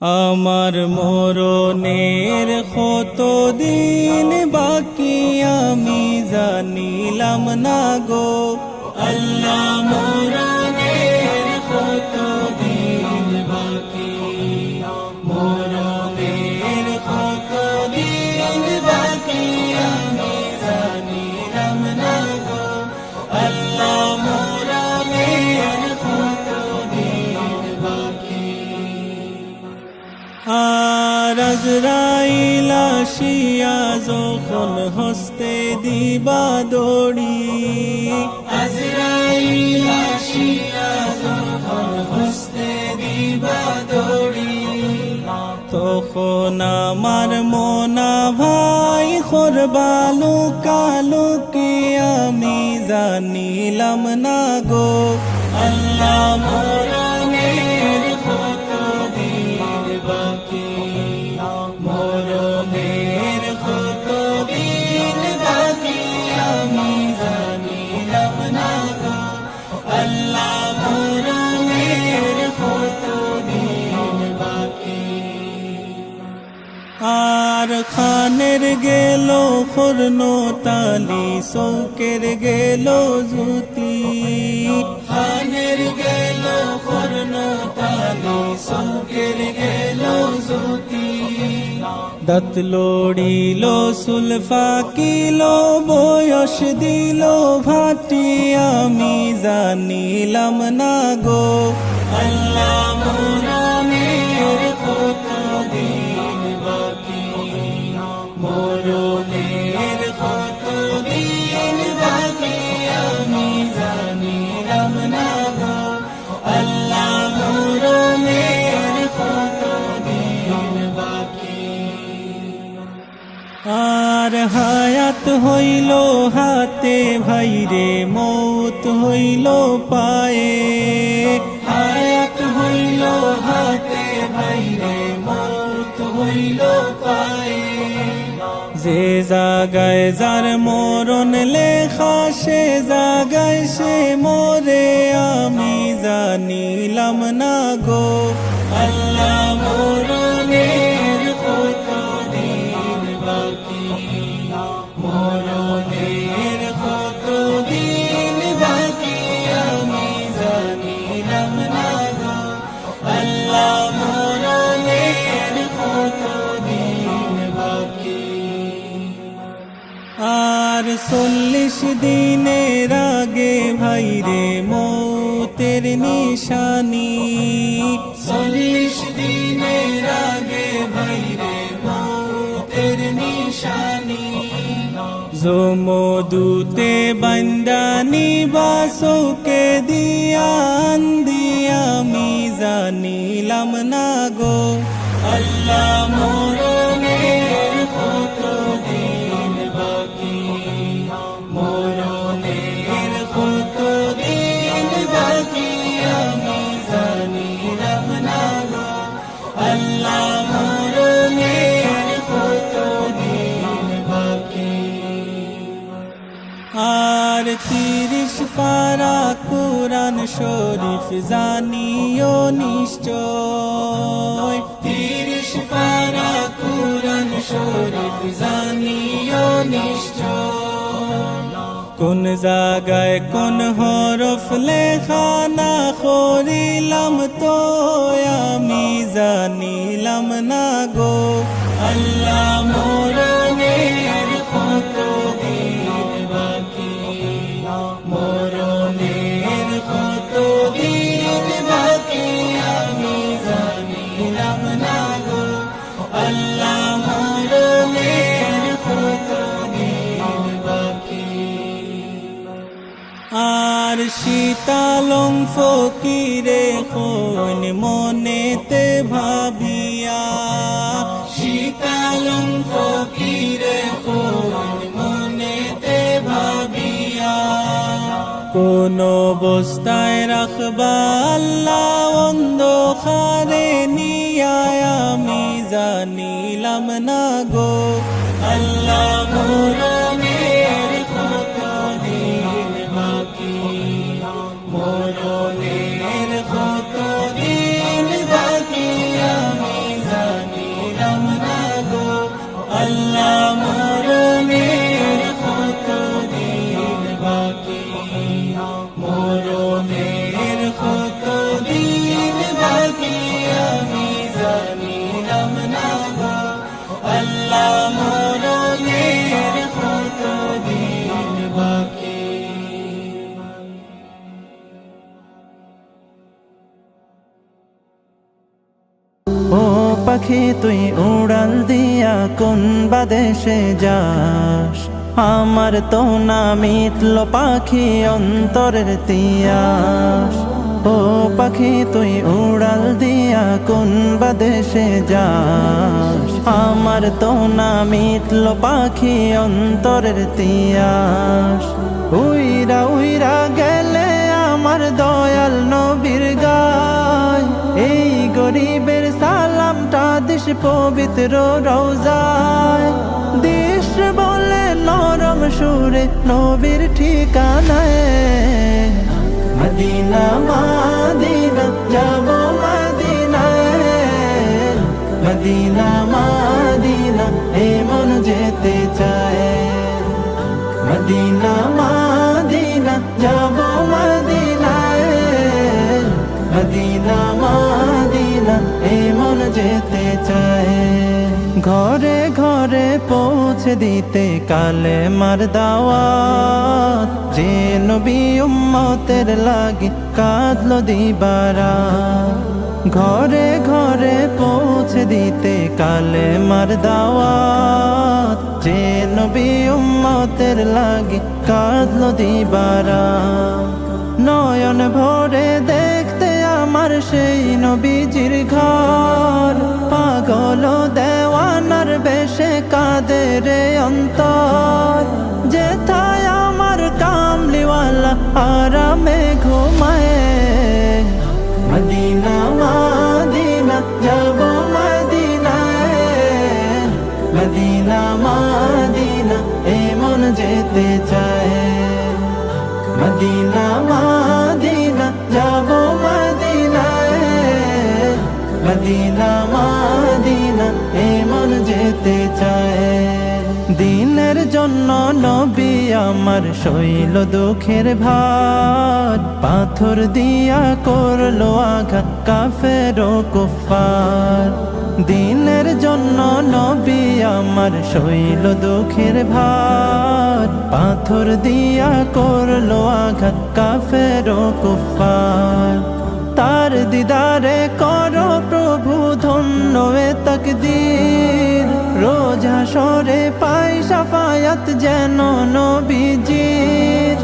আমার মরণের কত দিন বাকি আমি জানিলাম না গো। আল্লাহ মরণের আর আজরাইল আসিয়া যখন হস্তে দিবা দড়ি, আজরাইল দিবা তখন আমার মনা ভাই খরবালু কালুকে আমি জানিলাম না গো, আল্লাহ মরণের ফর্ণ তালি সৌকের গেল জুতি খানের গেল ফর্ণ তালি সৌকের গেল জুতি দাঁত লড়িল সুলফা কিলো বয়স দিল ভাটি আমি জানিলাম না গো। আল্লাহ কত হায়াত হইল হাতে, ভাইরে মৌত হইল পায়ে। হায়াত হইল হাতে, ভাইরে মৌত হইল পায়ে। যে জাগায় যার মরণ লেখা, সে জাগায় সে মরে। আমি জানিলাম না গো, আল্লাহ মরণের জমদূতে বান্দানি বাসোকে দিয়ান দিয়ামি জানিলাম না গো আল্লাহ মরণের পারা কোরআন শরীফ জানিও নিশ্চয়। তিরিশ পারা কোরআন শরীফ জানিও নিশ্চয়। কোন জায়গায় কোন হরফ লেখা না করিলাম তো আমি জানিলাম না গো। আল্লাহ মরণের শীতালং ফকিরে কোন মনেতে ভাবিয়া। শীতালং ফকিরে কোন মনেতে ভাবিয়া। কোন অবস্থায় রাখবা আল্লাহ অন্ধকারে নিয়ায় আমি জানিলাম না গো। আল্লাহ পাখি তুই উড়াল দিয়া কোন বাদেশে যাস? আমার তো না মিটল পাখি অন্তরের তিয়াস। ও পাখি তুই উড়াল দিয়া কোন বাদেশে যাস? আমার তো না মিটল পাখি অন্তরের তিয়াস। উইরা উইরা গেলে আমার দয়াল নবীর গায় দেশ পবিত্র রোজায়। দেশ বলে নরম সুরে নবীর ঠিকানায়। মদিনা, মাদিনা, যাব মদিনায়। মদিনা, মাদিনা, এ মন যেতে চায়। মদিনা, মাদিনা, যাব মদিনায়। মদিনা মন যেতে চায়। ঘরে ঘরে পৌঁছে দিতে কালে মার দাওয়াত। যে নবী উম্মতের লাগি কাঁদলো দিবারা। ঘরে ঘরে পৌঁছে দিতে কালে মার দাওয়াত। যে নবী উম্মতের লাগি কাঁদলো দিবারা। নয়ন ভরে দেখতে আমার সেই নবীজির ঘর। পাগল দেওয়ানার বেশে কাঁদে রে অন্তর। যেথায় আমার কামলিওয়ালা আরামে ঘুমায় মদিনা, মাদিনা এমন যেতে চায়। দিনের জন্য নবী আমার শৈল দুঃখের ভার। পাথর দিয়া করল আঘাত কাফের কুফার দিনের জন্য নবী আমার শৈল দুঃখের ভার। পাথর দিয়া করল আঘাত কাফের কুফার তার দিদারে করো এ তকদীর, রোজ হাসরে পাই সাফায়াত যেন নবীজির।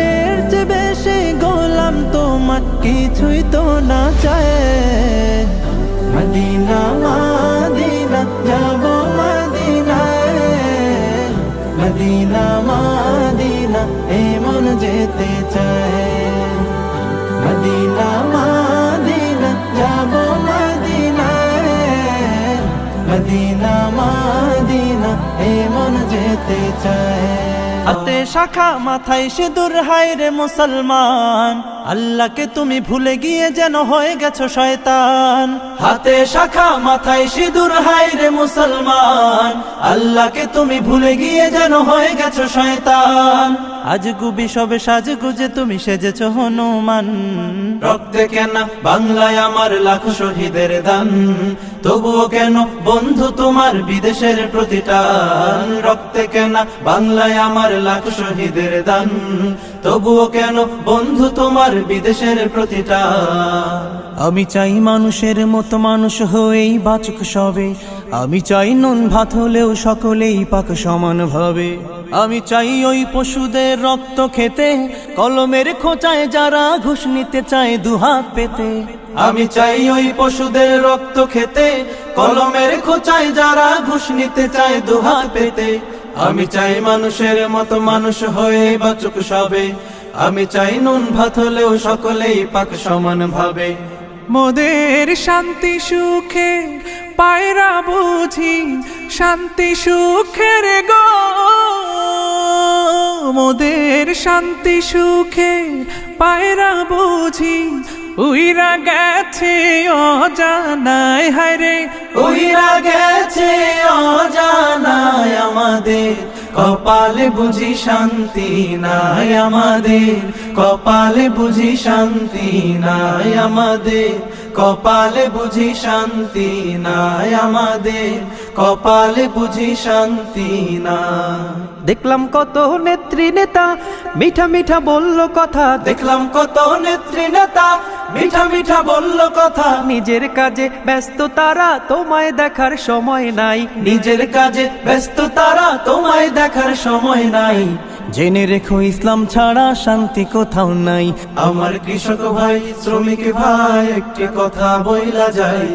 এর চেয়ে বেশি গোলাম তোমার কিছুই তো না চায়। মদিনা, মাদিনা, যাব মদিনায়। মদিনা, মাদিনা, এমন যেতে চায়। মদিনা, মাদিনা মদিনা, মাদিনা এমন যেতে চায়। হাতে শাখা মাথায় সিঁদুর, হায় রে মুসলমান। আল্লাহকে তুমি ভুলে গিয়ে যেন হয়ে গেছো শয়তান। হাতে শাখা মাথায় সিঁদুর, হায় রে মুসলমান। আল্লাহকে তুমি ভুলে গিয়ে যেন হয়ে গেছো শয়তান। আজ গুবি সবে সাজ গুজে তুমি সেজেছ হনুমান। রক্তে কেন? বাংলায় আমার লাখ শহীদের দান। তবুও কেন বন্ধু তোমার বিদেশের প্রতিটান রক্তে কেন? বাংলায় আমার লাখ শহীদের দান। তবুও কেন বন্ধু তোমার বিদেশের প্রতিটা? আমি চাই মানুষের মতো মানুষ হয়েই বাচক সবে। আমি চাই নুন ভাত হলেও সকলেই পাক সমান ভাবে। আমি চাই ওই পশুদের রক্ত খেতে কলমের খোঁচায় যারা ঘুষ নিতে চায় দুহাত পেতে। আমি চাই ওই পশুদের রক্ত খেতে কলমের খোঁচায় যারা ঘুষ নিতে চায় দুহাত পেতে। আমি চাই মানুষের মতো মানুষ হয়ে বাচুক সবে। আমি চাই নুন ভাত হলেও সকলেই পাক সমান ভাবে। মোদের শান্তি সুখে পায়রা বুঝি শান্তি সুখের গো মোদের শান্তি সুখে পায়রা বুঝি, উইরা গেছে অজানায়, হায়রে। উইরা গেছে অজানায় আমাদের, কপালে বুঝি শান্তি নাই আমাদের, কপালে বুঝি শান্তি নাই আমাদের, কপালে বুঝি শান্তি নাই আমাদের, কপালে বুঝি শান্তি না। দেখলাম কত নেত্রী নেতা, মিঠা মিঠা বলল কথা। দেখলাম কত নেত্রী নেতা, মিঠা মিঠা বলল কথা। নিজের কাজে ব্যস্ত তারা তোমায় দেখার সময় নাই। নিজের কাজে ব্যস্ত তারা তোমায় দেখার সময় নাই। জেনে রেখো ইসলাম ছাড়া শান্তি কোথাও নাই। আমার কৃষক ভাই শ্রমিক ভাই একটি কথা বইলা যাই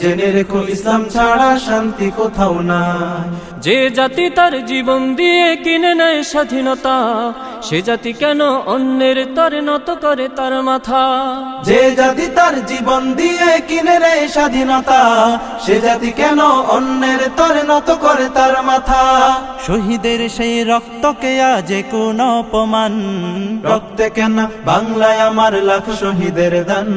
জেনে রেখো ইসলাম ছাড়া শান্তি কোথাও নাই। যে জাতি তার জীবন দিয়ে কিনে নেয় স্বাধীনতা সে জাতি কেন অন্যের তরে নত করে তার মাথা? যে জাতি তার জীবন দিয়ে কিনে রে স্বাধীনতা সে জাতি কেন অন্যের তরে নত করে তার মাথা? শহীদের সেই রক্তকে আজ কোন অপমান? রক্তে কেন বাংলায় আমার লাখ শহীদের দান?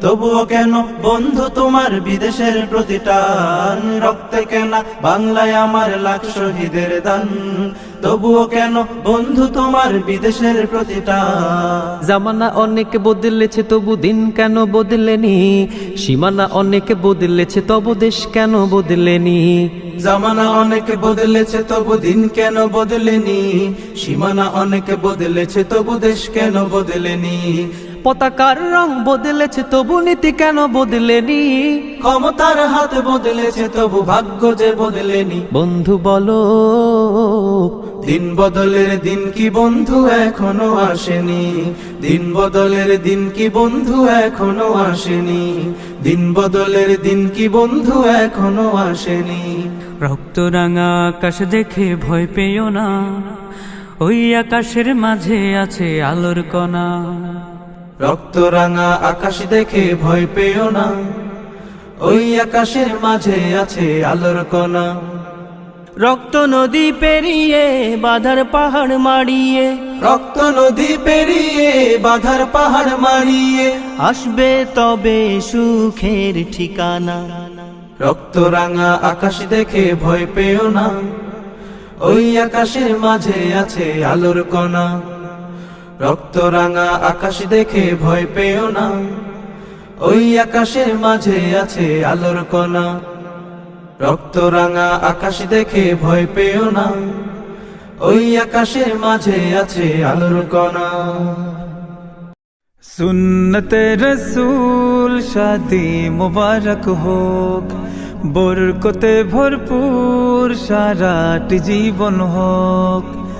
তবুও কেন বন্ধু তোমার বিদেশের প্রতিটান? রক্তে কেন বাংলায় আমার লাখ শহীদের দান। তবুও কেন বন্ধু তোমার বিদেশের প্রতিটা জামানা অনেক বদলেছে তবু দিন কেন বদলেনি? সীমানা অনেক বদলেছে তবু দেশ কেন বদলেনি? জামানা অনেক বদলেছে তবু দিন কেন বদলেনি? সীমানা অনেক বদলেছে তবু দেশ কেন বদলেনি? পতাকার রং বদলেছে তবু নীতি কেন বদলেনি? ক্ষমতার হাত বদলেছে তবু ভাগ্য যে বদলেনি। বন্ধু বলো দিন বদলের দিন কি বন্ধু এখনও আসেনি? দিন বদলের দিন কি বন্ধু এখনও আসেনি? দিন বদলের দিন কি বন্ধু এখনও আসেনি? রক্ত রাঙা আকাশ দেখে ভয় পেও না ওই আকাশের মাঝে আছে আলোর কণা। রক্ত রাঙা আকাশ দেখে ভয় পেও না। ওই আকাশের মাঝে আছে আলোর কণা। রক্ত নদী পেরিয়ে বাধার পাহাড় মারিয়ে রক্ত নদী পেরিয়ে বাধার পাহাড় মারিয়ে আসবে তবে সুখের ঠিকানা। রক্ত রাঙা আকাশ দেখে ভয় পেও না। ওই আকাশের মাঝে আছে আলোর কণা। রক্ত রাঙা আকাশ দেখে ভয় পেও না। ওই আকাশের মাঝে আছে আলোর কণা। রক্ত রাঙা আকাশ দেখে ভয় পেও না। ওই আকাশের মাঝে আছে আলোর কণা। সুন্নতে রসুল, শাদি মুবারক হোক, বরকতে ভরপুর সারাটি জীবন হোক।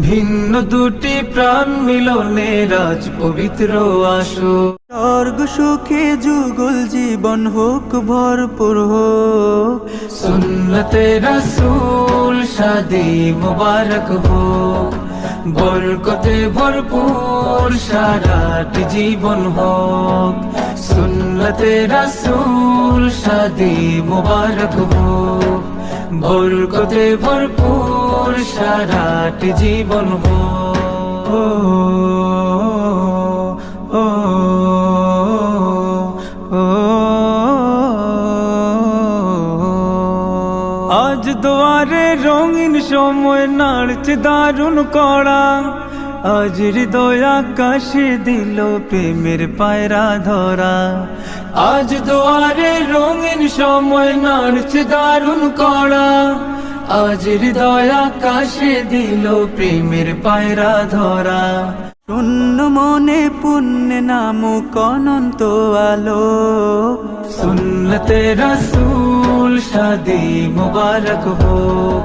ভিন্ন দুটি প্রাণ মিলনে রাজ পবিত্র আসো। স্বর্গ সুখে যুগল জীবন হোক ভরপুর হোক। সুন্নতে রসুল শাদি মুবারক হোক। বরকতে ভরপুর সারাট জীবন হোক। সুন্নতে রসুল শাদি মুবারক হোক। বরকতে ভরপুর সারাট জীবন হো। আজ দুয়ারে রঙিন সময় নাড়ছে দারুণ কড়া। আজ হৃদয় আকাশে দিল প্রেমের পায়রা ধরা। আজ দুয়ারে রঙিন সময় নাড়ছে দারুণ কড়া। আজ হৃদয় আকাশে দিল প্রেমের পায়রা ধরা। শূন্য মনে পুণ্য নামুক অনন্ত আলো। সুন্নতে রসুল শাদি মুবারক হোক।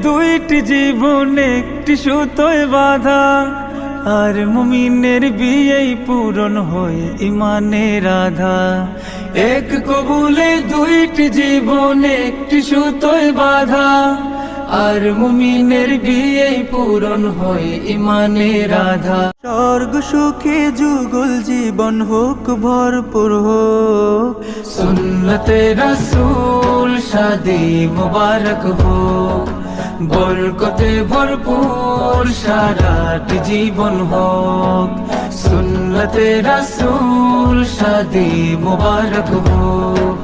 দুইটি জীবন, একটি সুতোয় বাধা। আর মুমিনের বিয়েই পূরণ হয়ে ইমানের রাধা এক কবুলে দুইটি জীবন, একটি সুতোয় বাধা। আর মুমিনের বিয়েই পূরণ হয় ইমানের রাধা স্বর্গ, সুখে যুগল জীবন হোক, ভরপুর হোক। সুন্নতে রসুল শাদি মুবারক হোক। বরকতে ভরপুর সারাট জীবন হোক সুন্নতে রসুল শাদি মুবারক হোক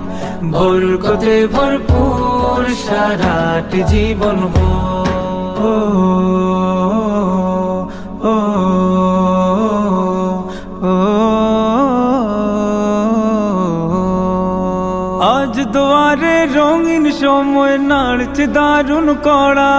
বরকতে ভরপুর সারাট জীবন হোক ও, ও, সময় নাড়ছে দারুণ করা